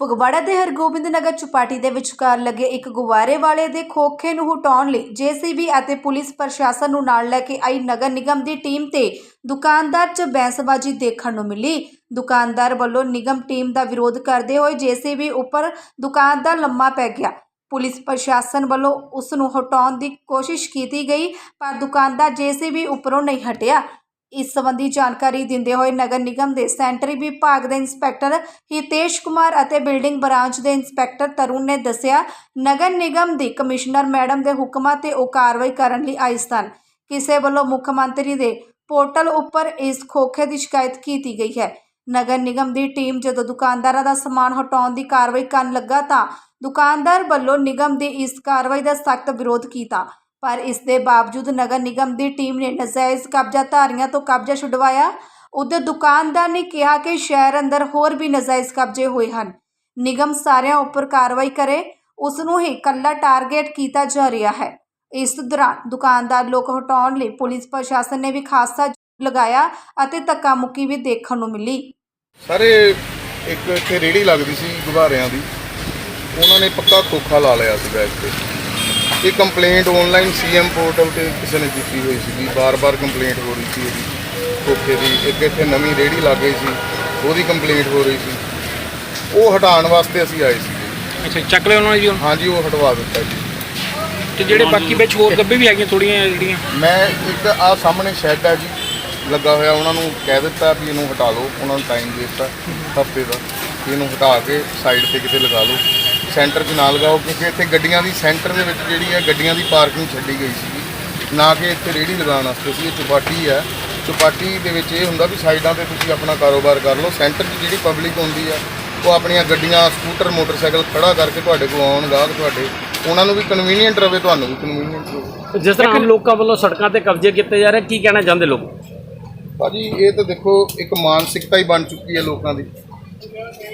ਫਗਵਾੜਾ ਦੇ ਹਰਗੋਬਿੰਦ ਨਗਰ ਚੁਪਾਟੀ ਦੇ ਵਿਚਕਾਰ ਲੱਗੇ ਇੱਕ ਗੁਵਾਰੇ ਵਾਲੇ ਦੇ ਖੋਖੇ ਨੂੰ ਹਟਾਉਣ ਲਈ ਜੇਸੀਬੀ ਅਤੇ ਪੁਲਿਸ ਪ੍ਰਸ਼ਾਸਨ ਨੂੰ ਨਾਲ ਲੈ ਕੇ ਆਈ ਨਗਰ ਨਿਗਮ ਦੀ ਟੀਮ ਤੇ ਦੁਕਾਨਦਾਰ 'ਚ ਬੈਂਸਬਾਜ਼ੀ ਦੇਖਣ ਨੂੰ ਮਿਲੀ। ਦੁਕਾਨਦਾਰ ਵੱਲੋਂ ਨਿਗਮ ਟੀਮ ਦਾ ਵਿਰੋਧ ਕਰਦੇ ਹੋਏ ਜੇਸੀਬੀ ਉੱਪਰ ਦੁਕਾਨਦਾਰ ਲੰਮਾ ਪੈ ਗਿਆ। ਪੁਲਿਸ ਪ੍ਰਸ਼ਾਸਨ ਵੱਲੋਂ ਉਸ ਨੂੰ ਹਟਾਉਣ ਦੀ ਕੋਸ਼ਿਸ਼ ਕੀਤੀ ਗਈ, ਪਰ ਦੁਕਾਨਦਾਰ ਜੇਸੀਬੀ ਉੱਪਰੋਂ ਨਹੀਂ ਹਟਿਆ। ਇਸ ਸੰਬੰਧੀ ਜਾਣਕਾਰੀ ਦਿੰਦੇ ਹੋਏ ਨਗਰ ਨਿਗਮ ਦੇ ਸੈਂਟਰੀ ਵਿਭਾਗ ਦੇ ਇੰਸਪੈਕਟਰ ਹਿਤੇਸ਼ ਕੁਮਾਰ ਅਤੇ ਬਿਲਡਿੰਗ ਬ੍ਰਾਂਚ ਦੇ ਇੰਸਪੈਕਟਰ ਤਰੁਣ ਨੇ ਦੱਸਿਆ, ਨਗਰ ਨਿਗਮ ਦੀ ਕਮਿਸ਼ਨਰ ਮੈਡਮ ਦੇ ਹੁਕਮਾਂ ਤੇ ਉਹ ਕਾਰਵਾਈ ਕਰਨ ਲਈ ਆਏ ਸਨ। ਕਿਸੇ ਵੱਲੋਂ ਮੁੱਖ ਮੰਤਰੀ ਦੇ ਪੋਰਟਲ ਉੱਪਰ ਇਸ ਖੋਖੇ ਦੀ ਸ਼ਿਕਾਇਤ ਕੀਤੀ ਗਈ ਹੈ। ਨਗਰ ਨਿਗਮ ਦੀ ਟੀਮ ਜਦੋਂ ਦੁਕਾਨਦਾਰਾਂ ਦਾ ਸਮਾਨ ਹਟਾਉਣ ਦੀ ਕਾਰਵਾਈ ਕਰਨ ਲੱਗਾ ਤਾਂ ਦੁਕਾਨਦਾਰ ਵੱਲੋਂ ਨਿਗਮ ਦੀ ਇਸ ਕਾਰਵਾਈ ਦਾ ਸਖਤ ਵਿਰੋਧ ਕੀਤਾ। ਪਰ ਇਸ ਦੇ ਬਾਵਜੂਦ ਨਗਰ ਨਿਗਮ ਦੀ ਟੀਮ ਨੇ ਨਜਾਇਜ਼ ਕਬਜ਼ਾਧਾਰੀਆਂ ਤੋਂ ਕਬਜ਼ਾ ਛੁਡਵਾਇਆ। ਉਧਰ ਦੁਕਾਨਦਾਰ ਨੇ ਕਿਹਾ ਕਿ ਸ਼ਹਿਰ ਅੰਦਰ ਹੋਰ ਵੀ ਨਜਾਇਜ਼ ਕਬਜ਼ੇ ਹੋਏ ਹਨ। ਨਿਗਮ ਸਾਰਿਆਂ ਉੱਪਰ ਕਾਰਵਾਈ ਕਰੇ ਉਸ ਨੂੰ ਹੀ ਕੱਲਾ ਟਾਰਗੇਟ ਕੀਤਾ ਜਾ ਰਿਹਾ ਹੈ। ਇਸ ਦੌਰਾਨ ਦੁਕਾਨਦਾਰ ਲੋਕ ਹਟਾਉਣ ਲਈ ਪੁਲਿਸ ਪ੍ਰਸ਼ਾਸਨ ਨੇ ਵੀ ਖਾਸਾ ਲਗਾਇਆ ਅਤੇ ਧੱਕਾ ਮੁੱਕੀ ਵੀ ਦੇਖਣ ਨੂੰ ਮਿਲੀ। ਸਾਰੇ ਇੱਕ ਇੱਥੇ ਰੇੜੀ ਲੱਗਦੀ ਸੀ ਗੁਬਾਰਿਆਂ ਦੀ। ਉਹਨਾਂ ਨੇ ਪੱਕਾ ਖੋਖਾ ਲਾ ਲਿਆ ਸੀ ਬੈਗ ਤੇ ਇਹ ਕੰਪਲੇਂਟ ਆਨਲਾਈਨ ਸੀਐਮ ਪੋਰਟਲ ਤੇ ਕਿਸੇ ਨੇ ਕੀਤੀ ਹੋਈ ਸੀ ਬਾਰ-ਬਾਰ ਕੰਪਲੇਂਟ ਹੋ ਰਹੀ ਸੀ ਇਹਦੀ। ਖੋਖੇ ਦੀ। ਇੱਕ ਇੱਥੇ ਨਵੀਂ ਰੇੜੀ ਲੱਗ ਗਈ ਸੀ। ਉਹਦੀ ਕੰਪਲੇਂਟ ਹੋ ਰਹੀ ਸੀ। ਉਹ ਹਟਾਉਣ ਵਾਸਤੇ ਅਸੀਂ ਆਏ ਸੀ ਅੱਛਾ ਚੱਕ ਲਿਆ ਉਹਨਾਂ ਨੇ ਜੀ ਹੁਣ? ਹਾਂਜੀ ਉਹ ਹਟਵਾ ਦਿੱਤਾ ਜੀ। ਤੇ ਜਿਹੜੇ ਬਾਕੀ ਵਿੱਚ ਹੋਰ ਗੱਬੇ ਵੀ ਹੈਗੀਆਂ ਥੋੜੀਆਂ ਜਿਹੜੀਆਂ? ਮੈਂ ਇੱਕ ਆ ਸਾਹਮਣੇ ਸ਼ੈੱਡ ਹੈ ਜੀ। ਲੱਗਾ ਹੋਇਆ ਉਹਨਾਂ ਨੂੰ ਕਹਿ ਦਿੱਤਾ ਵੀ ਇਹਨੂੰ ਹਟਾ ਲਓ। ਉਹਨਾਂ ਨੂੰ ਟਾਈਮ ਦੇ ਦਿੱਤਾ ਹਫ਼ਤੇ ਦਾ। ਇਹਨੂੰ ਹਟਾ ਕੇ ਸਾਈਡ ਤੇ ਕਿਤੇ ਲਗਾ ਲਓ। ਸੈਂਟਰ 'ਚ ਨਾ ਲਗਾਓ ਕਿਉਂਕਿ ਇੱਥੇ ਗੱਡੀਆਂ ਦੀ ਸੈਂਟਰ ਦੇ ਵਿੱਚ ਜਿਹੜੀ ਹੈ ਗੱਡੀਆਂ ਦੀ ਪਾਰਕਿੰਗ ਛੱਡੀ ਗਈ ਸੀਗੀ ਨਾ ਕਿ ਇੱਥੇ ਰੇੜੀ ਲਗਾਉਣ ਵਾਸਤੇ ਸੀ ਇਹ ਚੁਪਾਟੀ ਹੈ। ਚੁਪਾਟੀ ਦੇ ਵਿੱਚ ਇਹ ਹੁੰਦਾ ਵੀ ਸਾਈਡਾਂ ਤੇ ਤੁਸੀਂ ਆਪਣਾ ਕਾਰੋਬਾਰ ਕਰ ਲਓ। ਸੈਂਟਰ 'ਚ ਜਿਹੜੀ ਪਬਲਿਕ ਹੁੰਦੀ ਆ ਉਹ ਆਪਣੀਆਂ ਗੱਡੀਆਂ ਸਕੂਟਰ ਮੋਟਰਸਾਈਕਲ ਖੜਾ ਕਰਕੇ ਤੁਹਾਡੇ ਕੋਲ ਆਉਣ ਗਾਹਕ ਤੁਹਾਡੇ ਉਹਨਾਂ ਨੂੰ ਵੀ ਕਨਵੀਨੀਅੰਟ ਰਵੇ ਤੁਹਾਨੂੰ ਵੀ ਕਨਵੀਨੀਅੰਟ ਰਵੇ। ਜਿਸ ਤਰ੍ਹਾਂ ਆਮ ਲੋਕਾਂ ਵੱਲੋਂ ਸੜਕਾਂ ਤੇ ਕਬਜ਼ੇ ਕੀਤੇ ਜਾ ਰਹੇ ਕੀ ਕਹਿਣਾ ਚਾਹੁੰਦੇ ਲੋਕ? ਭਾਜੀ ਇਹ ਤਾਂ ਦੇਖੋ ਇੱਕ ਮਾਨਸਿਕਤਾ ਹੀ ਬਣ ਚੁੱਕੀ ਹੈ ਲੋਕਾਂ ਦੀ।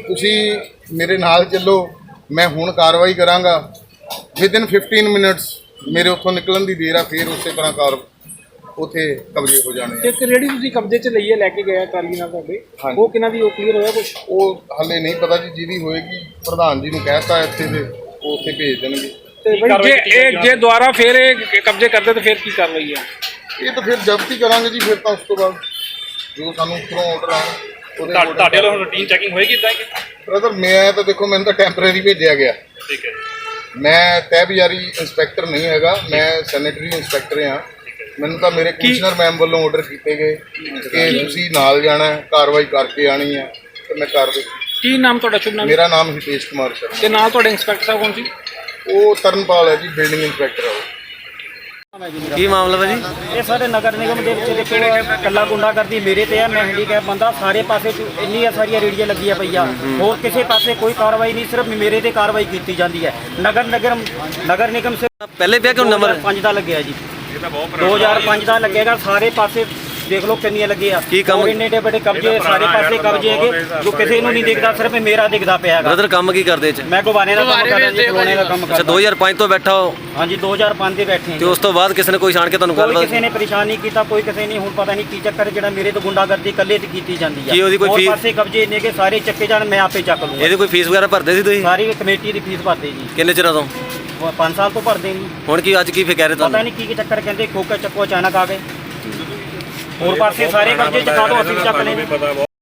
ਤੁਸੀਂ ਮੇਰੇ ਨਾਲ ਚੱਲੋ ਮੈਂ ਹੁਣ ਕਾਰਵਾਈ ਕਰਾਂਗਾ। ਵਿਦਿਨ 15 ਮਿੰਟਸ ਮੇਰੇ ਉੱਥੋਂ ਨਿਕਲਣ ਦੀ ਦੇਰ ਆ ਫਿਰ ਉਸੇ ਤਰ੍ਹਾਂ ਕਾਰ ਉਥੇ ਕਬਜ਼ੇ ਹੋ ਜਾਣੇ ਆ। ਇੱਕ ਰੇੜੀ ਤੁਸੀਂ ਕਬਜ਼ੇ 'ਚ ਲਈਏ ਲੈ ਕੇ ਗਏ ਟਰਾਲੀ ਨਾਲ ਤੁਹਾਡੇ। ਹਾਂਜੀ। ਉਹ ਕਿਹਨਾਂ ਦੀ ਉਹ ਕਲੀਅਰ ਹੋਇਆ ਕੁਝ ਉਹ ਹੱਲੇ ਨਹੀਂ ਪਤਾ ਜੀ ਜਿਹਦੀ ਹੋਏਗੀ ਪ੍ਰਧਾਨ ਜੀ ਨੂੰ ਕਹਿਤਾ ਇੱਥੇ ਤੇ ਉਹ ਉੱਥੇ ਭੇਜ ਦੇਣਗੇ। ਤੇ ਬਈ ਜੇ ਇਹ ਜੇ ਦੁਬਾਰਾ ਫੇਰ ਇਹ ਕਬਜ਼ੇ ਕਰਦੇ ਤਾਂ ਫੇਰ ਕੀ ਕਾਰਵਾਈ ਆ ਇਹ ਤਾਂ ਫਿਰ ਜ਼ਬਤੀ ਕਰਾਂਗੇ ਜੀ ਫਿਰ ਤਾਂ ਉਸ ਤੋਂ ਬਾਅਦ ਜੋ ਸਾਨੂੰ ਉੱਪਰੋਂ ਆਰਡਰ ਆਉਣ ਉਹਦੇ ਤੁਹਾਡੇ ਵੱਲੋਂ ਰੂਟੀਨ ਚੈਕਿੰਗ ਹੋਏਗੀ ਇਦਾਂ ਕਿ? ਬ੍ਰਦਰ ਮੈਂ ਤਾਂ ਦੇਖੋ ਮੈਨੂੰ ਤਾਂ ਟੈਂਪਰੇਰੀ ਭੇਜਿਆ ਗਿਆ। ਠੀਕ ਹੈ। ਮੈਂ ਤਹਿਬਜ਼ਾਰੀ ਇੰਸਪੈਕਟਰ ਨਹੀਂ ਹੈਗਾ ਮੈਂ ਸੈਨੇਟਰੀ ਇੰਸਪੈਕਟਰ ਹਾਂ। ਮੈਨੂੰ ਤਾਂ ਮੇਰੇ ਕਮਿਸ਼ਨਰ ਮੈਮ ਵੱਲੋਂ ਆਰਡਰ ਕੀਤੇ ਗਏ ਕਿ ਤੁਸੀਂ ਨਾਲ ਜਾਣਾ ਹੈ, ਕਾਰਵਾਈ ਕਰਕੇ ਆਣੀ ਹੈ ਤੇ ਮੈਂ ਕਰ ਦਿੱਤੀ। ਕੀ ਨਾਮ ਤੁਹਾਡਾ ਸ਼ੁਭ ਨਾਮ? ਮੇਰਾ ਨਾਮ ਹਿਤੇਸ਼ ਕੁਮਾਰ ਸ਼ਰਮਾ। ਤੇ ਨਾਲ ਤੁਹਾਡੇ ਇੰਸਪੈਕਟਰ ਸਾਹਿਬ ਕੌਣ ਸੀ? ਉਹ ਤਰਨਪਾਲ ਹੈ ਜੀ ਬਿਲਡਿੰਗ ਇੰਸਪੈਕਟਰ ਹੈ ਉਹ। ਕੀ ਮਾਮਲਾ ਵਾ ਜੀ ਇਹ ਸਾਡੇ ਨਗਰ ਨਿਗਮ ਦੇ ਵਿੱਚ ਦੇਖੋ ਕੱਲਾ ਗੁੰਡਾਗਰਦੀ ਮੇਰੇ ਤੇ ਆ ਮੈਂ ਹੈਂਡੀਕੈਪ ਬੰਦਾ ਸਾਰੇ ਪਾਸੇ ਚ ਇੰਨੀਆਂ ਸਾਰੀਆਂ ਰੇੜੀਆਂ ਲੱਗੀਆਂ ਪਈਆਂ। ਹੋਰ ਕਿਸੇ ਪਾਸੇ ਕੋਈ ਕਾਰਵਾਈ ਨਹੀਂ ਸਿਰਫ ਮੇਰੇ ਤੇ ਕਾਰਵਾਈ ਕੀਤੀ ਜਾਂਦੀ ਹੈ। ਨਗਰ ਨਗਰ ਨਗਰ ਨਿਗਮ ਸੇ ਪਹਿਲੇ ਪਿਆ ਕਿਉਂ ਨੰਬਰ 5 ਦਾ ਲੱਗਿਆ ਜੀ। 2005 ਦਾ ਲੱਗੇਗਾ ਸਾਰੇ ਪਾਸੇ ਦੇਖ ਲਓ ਕਿੰਨੀਆਂ ਲੱਗੇ ਆ ਕੀ ਕੰਮ- ਹੋਰ ਇੰਨੇ ਏਡੇ ਵੱਡੇ ਕਬਜ਼ੇ ਸਾਰੇ ਪਾਸੇ ਕਬਜ਼ੇ ਹੈਗੇ ਜੋ ਕਿਸੇ ਨੂੰ ਨਹੀਂ ਦਿਖਦਾ ਸਿਰਫ ਮੇਰਾ ਦਿਖਦਾ ਪਿਆ ਹੈਗਾ। ਬ੍ਰਦਰ ਕੰਮ ਕੀ ਕਰਦੇ ਚ? ਮੈਂ ਗੁਬਾਰੇ ਦਾ ਕੰਮ ਕਰਦਾ ਜੀ ਖਲੋਣੇ ਦਾ ਕੰਮ ਅੱਛਾ ਕਰਦਾ। 2005 ਤੋਂ ਬੈਠਾ ਹੋ ਹਾਂਜੀ 2005 ਦੇ ਬੈਠੇ ਹਾਂ ਤੇ ਉਸ ਤੋਂ ਬਾਅਦ ਕਿਸੇ ਨੇ ਕੋਈ ਛਾਣ ਕੇ ਤੁਹਾਨੂੰ ਕੋਈ ਗੱਲਬਾਤ ਕਿਸੇ ਨੇ ਪਰੇਸ਼ਾਨ ਨਹੀਂ ਕੀਤਾ ਕੋਈ ਕਿਸੇ ਨੇ ਹੁਣ ਪਤਾ ਨਹੀਂ ਕੀ ਚੱਕਰ ਜਿਹੜਾ ਮੇਰੇ ਤੋਂ ਗੁੰਡਾਗਰਦੀ ਇਕੱਲੇ ਤੇ ਕੀਤੀ ਜਾਂਦੀ ਕੀ ਉਹਦੀ ਕੋਈ ਹੋਰ ਫੀਸ- ਪਾਸੇ ਕਬਜ਼ੇ ਨੇ ਕਿ ਸਾਰੇ ਚੱਕੇ ਜਾਣ ਮੈਂ ਆਪੇ ਚੱਕ ਲੂੰਗਾ। ਇਹਦੀ ਕੋਈ ਫੀਸ ਵਗੈਰਾ ਭਰਦੇ ਸੀ ਤੁਸੀਂ? ਸਾਰੀ ਕਮੇਟੀ ਦੀ ਫੀਸ ਭਰਦੇ ਜੀ। ਕਿੰਨੇ ਚਿਰਾਂ ਤੋਂ? 5 ਸਾਲ ਤੋਂ ਭਰਦੇ ਨਹੀਂ ਹੁਣ ਕੀ ਅੱਜ ਕੀ ਫੇ ਕਹਿ ਰਹੇ ਪਤਾ ਤੁਹਾਨੂੰ? ਨਹੀਂ ਕੀ ਕੀ ਚੱਕਰ ਕਹਿੰਦੇ ਖੋਕਾ ਚੱਕੋ ਅਚਾਨਕ ਆ ਗਏ। ਹੋਰ ਪਾਸੇ ਸਾਰੇ ਕਬਜ਼ੇ ਚਕਾ ਦੋ ਅਸੀਂ ਚੱਕ ਲੈਣੇ